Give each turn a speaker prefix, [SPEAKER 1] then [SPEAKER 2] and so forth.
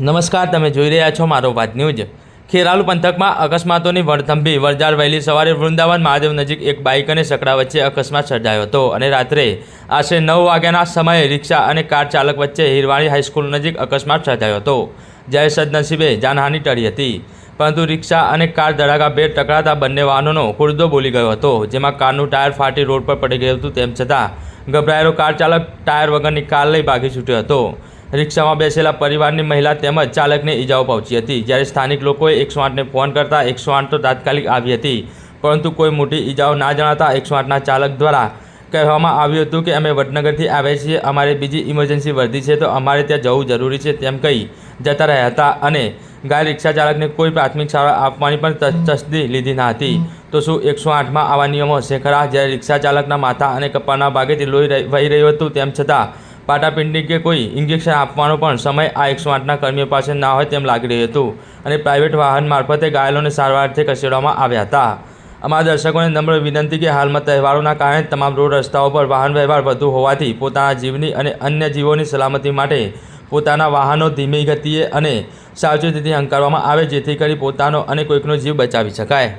[SPEAKER 1] નમસ્કાર, તમે જોઈ રહ્યા છો મારો વાત ન્યૂઝ. ખેરાલુ પંથકમાં અકસ્માતોની વણથંભી વરજાર વહેલી સવારે વૃંદાવન મહાદેવ નજીક એક બાઇક અને સકડા વચ્ચે અકસ્માત સર્જાયો હતો અને રાત્રે આશરે નવ વાગ્યાના સમયે રિક્ષા અને કાર ચાલક વચ્ચે હિરવાણી હાઈસ્કૂલ નજીક અકસ્માત સર્જાયો હતો. જ્યારે સદનસીબે જાનહાનિ ટળી હતી. પરંતુ રિક્ષા અને કાર ધડાકાભેર ટકરાતા બંને વાહનોનો ખુરદો બોલી ગયો હતો, જેમાં કારનું ટાયર ફાટી રોડ પર પડી ગયું હતું. તેમ છતાં ગભરાયેલો કાર ચાલક ટાયર વગરની કાર લઈ ભાગી છૂટ્યો હતો. રિક્ષામાં બેસેલા પરિવારની મહિલા તેમજ ચાલકને ઈજાઓ પહોંચી હતી. જ્યારે સ્થાનિક લોકોએ એકસો આઠને ફોન કરતા એકસો આઠ તો તાત્કાલિક આવી હતી, પરંતુ કોઈ મોટી ઈજાઓ ના જણાતા એકસો આઠના ચાલક દ્વારા કહેવામાં આવ્યું હતું કે, અમે વડનગરથી આવ્યા છીએ, અમારે બીજી ઇમરજન્સી વર્ધી છે, તો અમારે ત્યાં જવું જરૂરી છે, તેમ કહી જતા રહ્યા હતા અને ગાય રિક્ષા ચાલકને કોઈ પ્રાથમિક સારવાર આપવાની પણ તસ્દી લીધી ના હતી. તો શું એકસો આઠમાં આવા નિયમો હશે ખરા? જ્યારે રિક્ષા ચાલકના માથા અને કપાળના ભાગેથી લોહી વહી રહ્યું હતું, તેમ છતાં પાટાપિંડી કે કોઈ ઇન્જેક્શન આપવાનો પણ સમય આ એકસો આઠના કર્મીઓ પાસે ના હોય તેમ લાગી રહ્યું હતું અને પ્રાઇવેટ વાહન મારફતે ઘાયલોને સારવારથી ખસેડવામાં આવ્યા હતા. અમારા દર્શકોને નમ્ર વિનંતી કે હાલમાં તહેવારોના કારણે તમામ રોડ રસ્તાઓ પર વાહન વ્યવહાર વધુ હોવાથી પોતાના જીવની અને અન્ય જીવોની સલામતી માટે પોતાના વાહનો ધીમી ગતિએ અને સાવચેતીથી હંકારવામાં આવે, જેથી કરી પોતાનો અને કોઈકનો જીવ બચાવી શકાય.